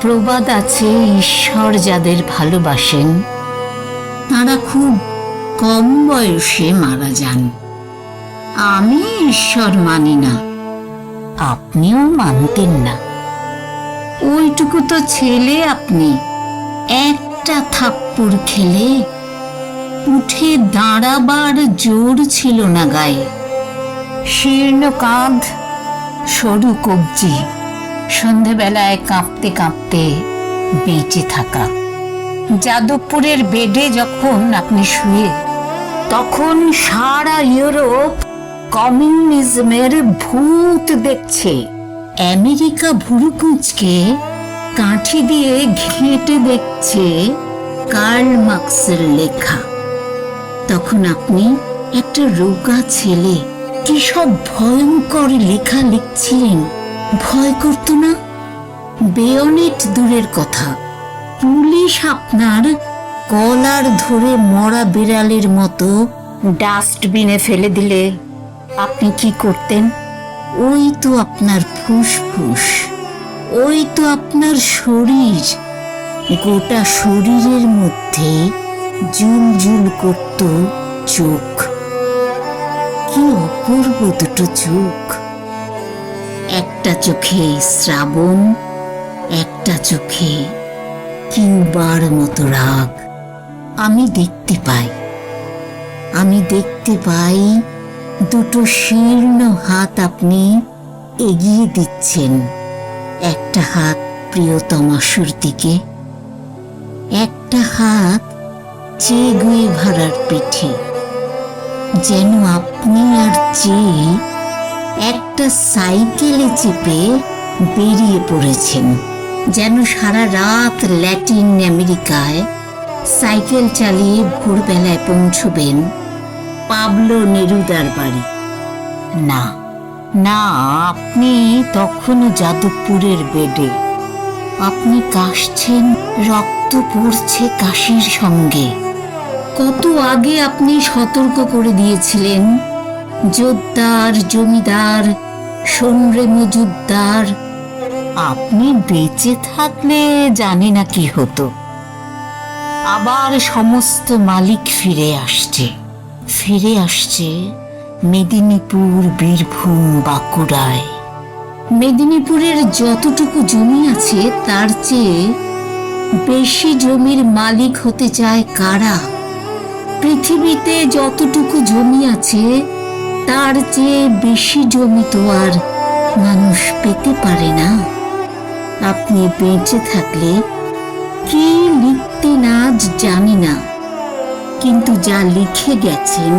প্রবাদ আছে ঈশ্বর যাদের ভালোবাসেন। তারা খুব কম বয়সে মারা যান। আমি ঈশ্বর মানি না, আপনিও মানতেন না। ওইটুকু তো ছেলে আপনি, একটা থাপ্পড় খেলে উঠে দাঁড়াবার জোর ছিল না গায়ে। শীর্ণ কাঁধ, সরু কবজি। সন্ধেবেলায় কাঁপতে কাঁপতে বেঁচে থাকা। যাদবপুরের বেডে যখন আপনি শুয়ে, তখন সারা ইউরোপ কমিউনিজমের ভূত দেখছে। আমেরিকা ভুরুকুঁচকে কাঠি দিয়ে ঘেঁটে দেখছে কার্ল মার্কসের লেখা। তখন আপনি একটা রোগা ছেলে, কি সব ভয়ঙ্কর লেখা লিখছিলেন? ভয় করতো না? বেয়নেট দূরের কথা। পুলিশ আপনার কলার ধরে মরা বিড়ালের মতো ডাস্টবিনে ফেলে দিলে আপনি কি করতেন? ওই তো আপনার ফুসফুস। ওই তো আপনার শরীর। গোটা শরীরের মধ্যে জুল জুল করত চোখ। কি অপূর্ব দুটো চোখ। একটা চোখে শ্রাবণ, একটা চোখে কিউবার মতো রাগ। আমি দেখতে পাই। আমি দেখতে পাই দুটো শীর্ণ হাত আপনি এগিয়ে দিচ্ছেন। একটা হাত প্রিয়তমাশুর দিকে, একটা হাত চেয়ে ভাড়ার পিঠে। যেন আপনি আর চেয়ে একটা সাইকেলে চেপে বেরিয়ে পড়েছেন। যেন সারা রাত ল্যাটিন আমেরিকায় সাইকেল চালিয়ে ভোরবেলায় পৌঁছবেন পাবলো নেরুদার বাড়ি। না না, আপনি তখনও যাদবপুরের বেডে। আপনি কাশছেন, রক্ত পড়ছে কাশির সঙ্গে। কত আগে আপনি সতর্ক করে দিয়েছিলেন? জোদ্দার জমিদার সোনরে মজুদ্দার আপনি বেঁচে থাকলে জানি না কি হতো। আবার সমস্ত মালিক ফিরে আসছে। ফিরে আসছে মেদিনীপুর, বীরভূম, বাঁকুড়ায়। মেদিনীপুরের যতটুকু জমি আছে, তার চেয়ে বেশি জমির মালিক হতে চায় কারা? পৃথিবীতে যতটুকু জমি আছে তার চেয়ে বেশি জমি তো আর মানুষ পেতে পারে না। আপনি বেঁচে থাকলে কি লিখতে আজ জানি না। কিন্তু যা লিখে গেছেন,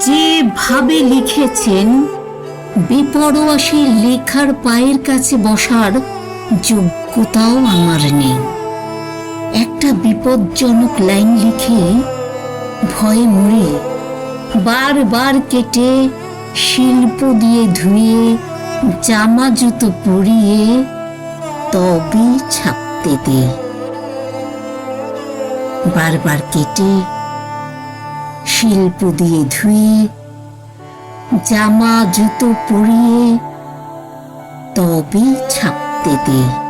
যেভাবে লিখেছেন, বেপরোয়া সেই লেখার পায়ের কাছে বসার যোগ্যতাও আমার নেই। একটা বিপজ্জনক লাইন লিখে ভয়ে মরে বারবার কেটে শিল্প দিয়ে ধুয়ে, জামা জুতো পরিয়ে তবেই ছাপতে দে বারবার কেটে শিল্প দিয়ে ধুয়ে, জামা জুতো পরিয়ে তবেই ছাপতে দে